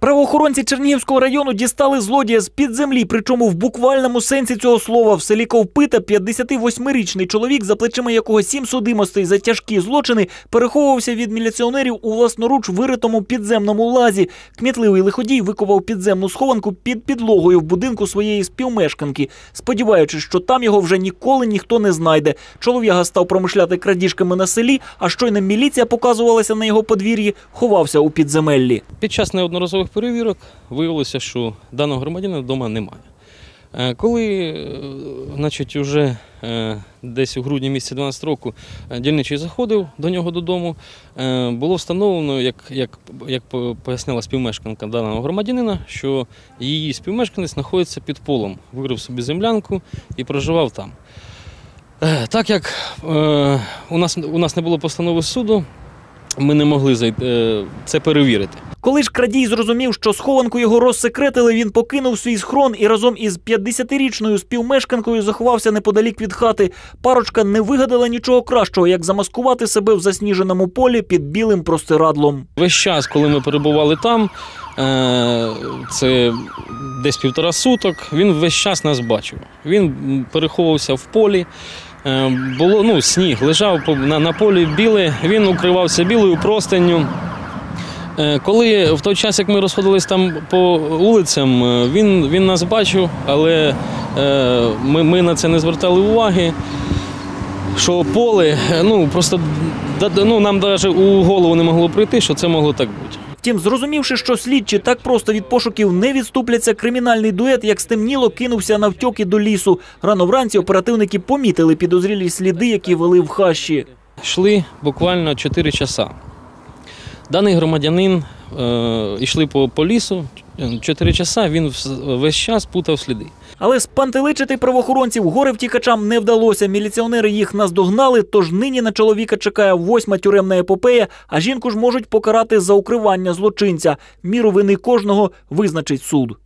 Правоохоронці Чернігівського району дістали злодія з під землі, причому в буквальному сенсі цього слова в селі Ковпита 58-річний чоловік, за плечима якого сім судимостей за тяжкі злочини, переховувався від міліціонерів у власноруч виритому підземному лазі. Кмітливий лиходій викував підземну схованку під підлогою в будинку своєї співмешканки, сподіваючись, що там його вже ніколи ніхто не знайде. Чолов'яга став промишляти крадіжками на селі, а щойно міліція показувалася на його подвір'ї, ховався у підземеллі. Під час неодноразових перевірок виявилося, що даного громадянина вдома немає. Е, Коли е, значить, уже е, десь у грудні місяці 12 року дільничий заходив до нього додому, було встановлено, як, як, як пояснила співмешканка даного громадянина, що її співмешканець знаходиться під полом, вирив собі землянку і проживав там. Так як у, нас, у нас не було постанови суду, ми не могли зайти, е, це перевірити. Коли ж крадій зрозумів, що схованку його розсекретили, він покинув свій схрон і разом із 50-річною співмешканкою заховався неподалік від хати. Парочка не вигадала нічого кращого, як замаскувати себе в засніженому полі під білим простирадлом. Весь час, коли ми перебували там, е, це десь півтора суток, він весь час нас бачив. Він переховувався в полі. Е, Було ну, сніг, лежав на, на полі біле, він укривався білою простинню. Е, Коли в той час, як ми розходились там по вулицям, е, він, він нас бачив, але ми, ми на це не звертали уваги. Що поле, ну просто ну, нам навіть у голову не могло прийти, що це могло так бути. Втім, зрозумівши, що слідчі так просто від пошуків не відступляться, кримінальний дует, як стемніло, кинувся навтьоки до лісу. Рано вранці оперативники помітили підозрілі сліди, які вели в хащі. Йшли буквально 4 часа. Даний громадянин йшли по, по лісу Чотири часа, він весь час путав сліди. Але спантеличити правоохоронців горе втікачам не вдалося. Міліціонери їх наздогнали, тож нині на чоловіка чекає восьма тюремна епопея, а жінку ж можуть покарати за укривання злочинця. Міру вини кожного визначить суд.